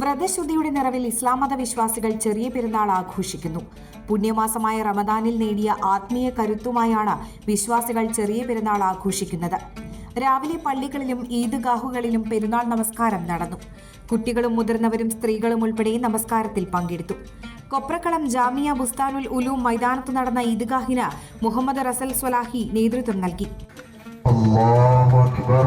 വ്രതശുദ്ധിയുടെ നിറവിൽ ഇസ്ലാം മത വിശ്വാസികൾ ചെറിയ പെരുന്നാൾ ആഘോഷിക്കുന്നു. പുണ്യമാസമായ റമദാനിൽ നേടിയ ആത്മീയ കരുത്തുമായാണ് വിശ്വാസികൾ ചെറിയ പെരുന്നാൾ ആഘോഷിക്കുന്നത്. രാവിലെ പള്ളികളിലും ഈദ്ഗാഹുകളിലും പെരുന്നാൾ നമസ്കാരം നടന്നു. കുട്ടികളും മുതിർന്നവരും സ്ത്രീകളും ഉൾപ്പെടെ നമസ്കാരത്തിൽ പങ്കെടുത്തു. കൊപ്രക്കളം ജാമിയ ബുസ്താനുൽ ഉലൂം മൈതാനത്ത് നടന്ന ഈദ്ഗാഹിന് മുഹമ്മദ് റസൽ സ്വലാഹി നേതൃത്വം നൽകി. അക്ബർ.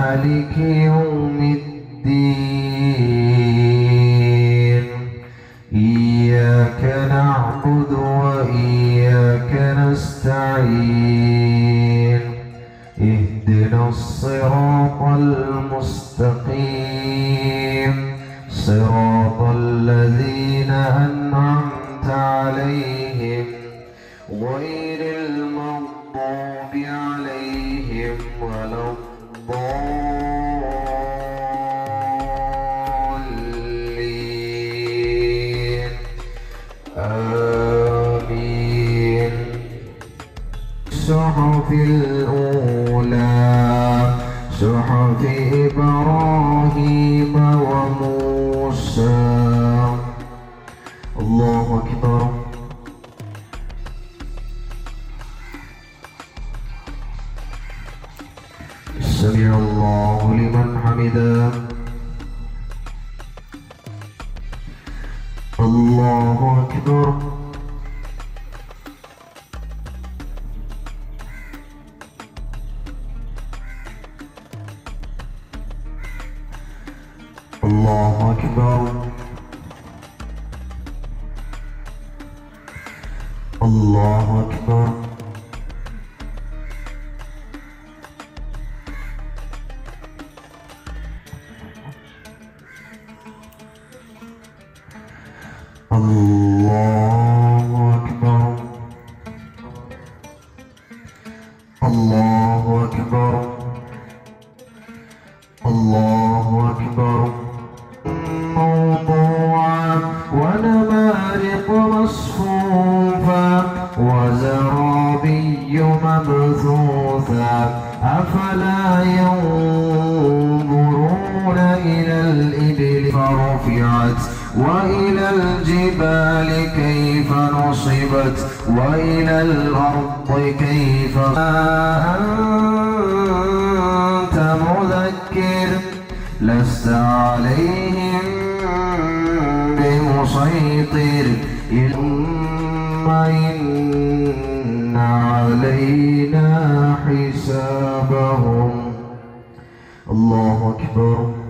مالك يوم الدين الأولى صحف إبراهيم وموسى. الله أكبر. سمع الله لمن حمده. الله أكبر. الله أكبر. الله أكبر. الله أكبر. الله أكبر. موضوعا ونمارق مصفوفا مبثوثا أفلا ينظرون إلى الإبل فرفعت وإلى الجبال كيف نصبت وإلى الأرض كيف أنت مذكر لست عليهم بمسيطر إن علينا حسابهم. الله أكبر.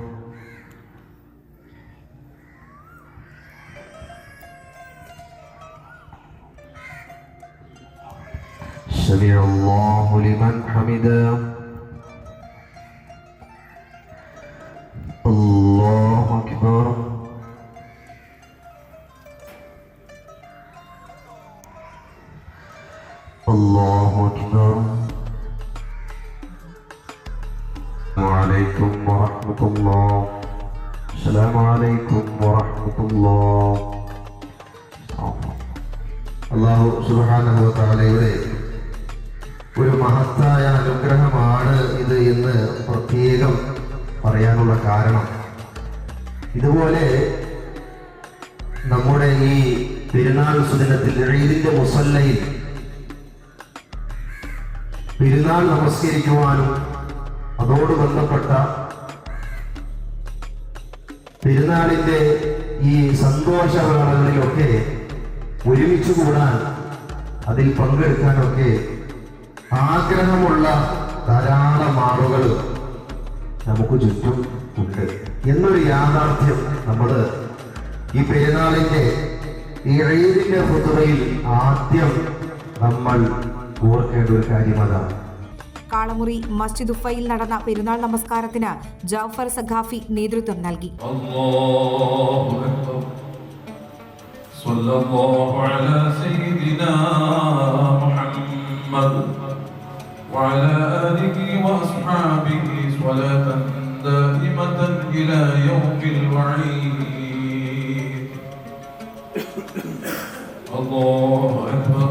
السلام عليكم ورحمة الله അള്ളാഹു സുബാനഹു താലയുടെ ഒരു മഹത്തായ അനുഗ്രഹമാണ് ഇത് എന്ന് പ്രത്യേകം പറയാനുള്ള കാരണം ഇതുപോലെ നമ്മുടെ ഈ പെരുന്നാൾ സുദിനത്തിൽ ഈദിന്റെ മുസല്ലയിൽ പെരുന്നാൾ നമസ്കരിക്കുവാനും അതോട് ബന്ധപ്പെട്ട പെരുന്നാളിന്റെ ഈ സന്തോഷവേളകളിലൊക്കെ ഒരുമിച്ച് കൂടാൻ അതിൽ പങ്കെടുക്കാനൊക്കെ ആഗ്രഹമുള്ള ധാരാളം ആളുകൾ നമുക്ക് ചുറ്റും ഉണ്ട്. എന്നൊരു യാഥാർത്ഥ്യം നമ്മൾ ഈ പെരുന്നാളിന്റെ ഈ ഈദിന്റെ പുതുവയിൽ ആദ്യം നമ്മൾ ഓർക്കേണ്ട ഒരു കാര്യം അതാണ്. കാളമുറി മസ്ജിദ് ഉഫയിൽ നടന്ന പെരുന്നാൾ നമസ്കാരത്തിന് ജാഫർ സഖാഫി നേതൃത്വം നൽകി الله أكبر صلى الله على سيدنا محمد وعلى آله وأصحابه صلاة دائمة إلى يوم الوعيد الله أكبر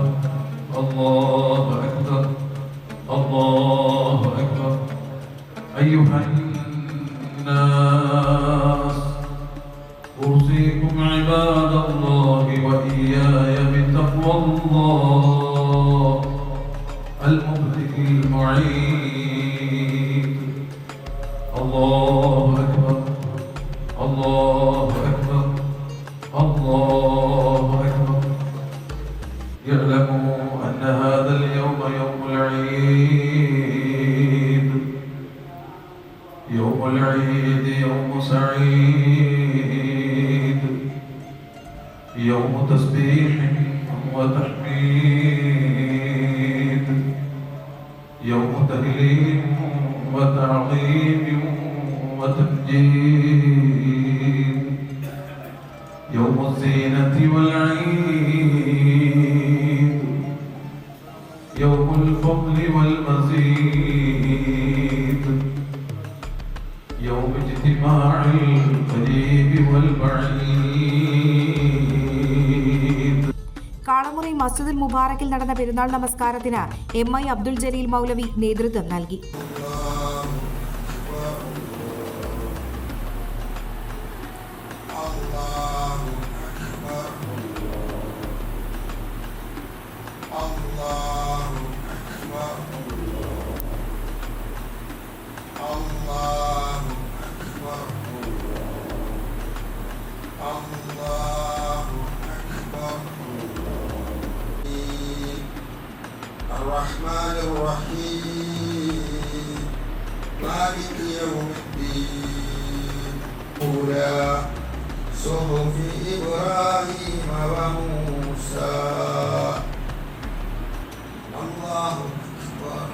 الله أكبر الله أكبر. أيها يعلموا أن هذا اليوم يوم العيد. يوم العيد يوم سعيد. يوم تسبيح وتحميد. يوم تهليل وتعظيم وتمجيد. يوم الزينة والعيد. الفضل والمزيد يوم اجتماع القريب والبعيد കാളമുറി മസ്ജിദുൽ മുബാറക്കിൽ നടന്ന പെരുന്നാൾ നമസ്കാരത്തിന് എം ഐ അബ്ദുൽ ജലീൽ മൗലവി നേതൃത്വം നൽകി أولى صحف إبراهيم وموسى. الله أكبر.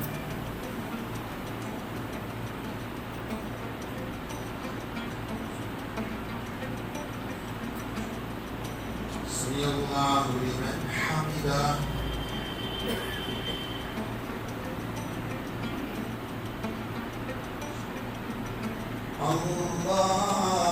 سمي الله لمن حمده. الله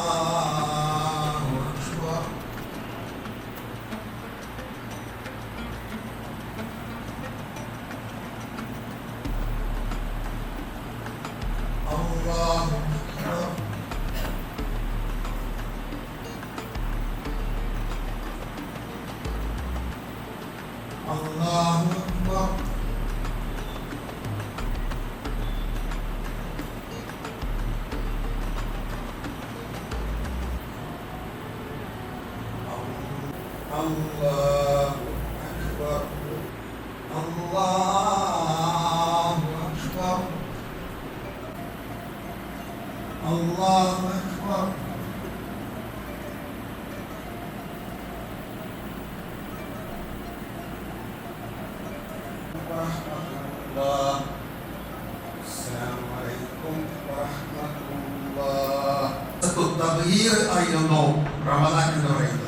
الله أكبر الله أكبر الله أكبر ورحمة الله السلام عليكم ورحمة الله التغيير أيضا رمضان إنه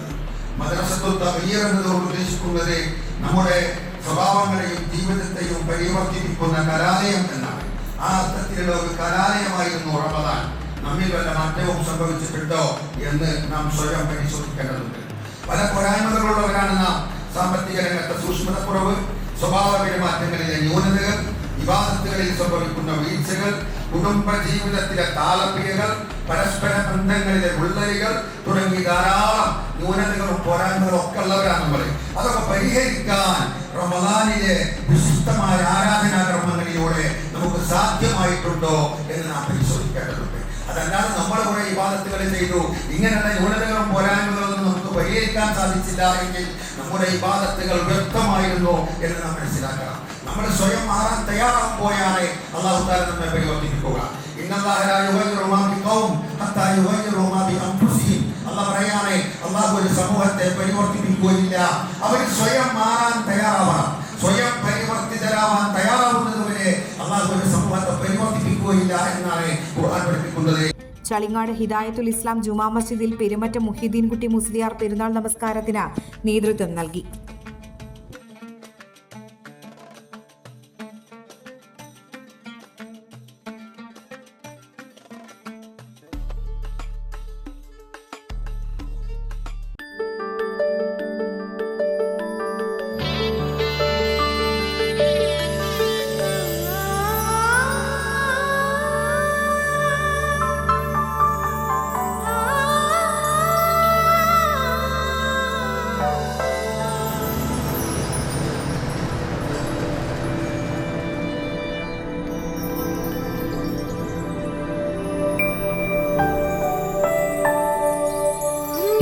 മദ്രസത്തു തഗ്യീർ എന്നതുകൊണ്ട് ഉദ്ദേശിക്കുന്നത് നമ്മുടെ സ്വഭാവങ്ങളെയും ജീവിതത്തെയും പരിവർത്തിപ്പിക്കുന്ന കലാലയം എന്നാണ്. ആ അർത്ഥത്തിലുള്ള ഒരു കലാലയമായിരുന്നു റമദാൻ. നമ്മിൽ വല്ല മാറ്റവും സംഭവിച്ചിട്ടുണ്ടോ എന്ന് നാം സ്വയം പരിശോധിക്കേണ്ടതുണ്ട്. പല പോരായ്മകളുള്ളവരാണ് നാം സാമ്പത്തിക രംഗത്തെ സൂക്ഷ്മതക്കുറവ് സ്വഭാവ പെരുമാറ്റങ്ങളിലെ ന്യൂനതകൾ വിവാദത്തുകളിൽ സംഭവിക്കുന്ന വീഴ്ചകൾ കുടുംബ ജീവിതത്തിലെ താളപ്പിഴകൾ പരസ്പര ബന്ധങ്ങളിലെ ഉള്ളലികൾ തുടങ്ങി ധാരാളം ന്യൂനതകളും പോരായ്മകളും ഒക്കെ ഉള്ളവരാണ് നമ്മൾ അതൊക്കെ പരിഹരിക്കാൻ റമദാനിലെ വിശുദ്ധമായ ആരാധനാ കർമ്മങ്ങളിലൂടെ നമുക്ക് സാധ്യമായിട്ടുണ്ടോ എന്ന് നാം പരിശോധിക്കേണ്ടതുണ്ട്. അതല്ലാതെ നമ്മൾ കുറെ വിവാദത്തുകൾ ചെയ്തു ഇങ്ങനെയുള്ള ന്യൂനതകളും പോരായ്മകളും നമുക്ക് പരിഹരിക്കാൻ സാധിച്ചില്ല എങ്കിൽ നമ്മുടെ വിവാദത്തുകൾ വ്യക്തമായിരുന്നു എന്ന് നാം മനസ്സിലാക്കണം. നമ്മൾ സ്വയം മാറാൻ തയ്യാറാകുമ്പോഴാണ് അള്ളാഹു താല നമ്മെ. അള്ളാഹ് പറയാണ് അള്ളാഹു ഒരു സമൂഹത്തെ പരിവർത്തിപ്പിക്കുകയില്ല. അവർ സ്വയം മാറാൻ തയ്യാറാവണം. സ്വയം പരിവർത്തിതരാവാൻ തയ്യാറാവുന്നതുവരെ അള്ളാഹു ഒരു സമൂഹത്തെ പരിവർത്തിപ്പിക്കുകയില്ല എന്നാണ് ഖുർആൻ പഠിപ്പിക്കുന്നത്. ചളിങ്ങാട് ഹിദായത്തുൽ ഇസ്ലാം ജുമാ മസ്ജിദിൽ പെരുമറ്റ മുഹിദ്ദീൻ കുട്ടി മുസ്ലിയാർ പെരുന്നാൾ നമസ്കാരത്തിന് നേതൃത്വം നൽകി.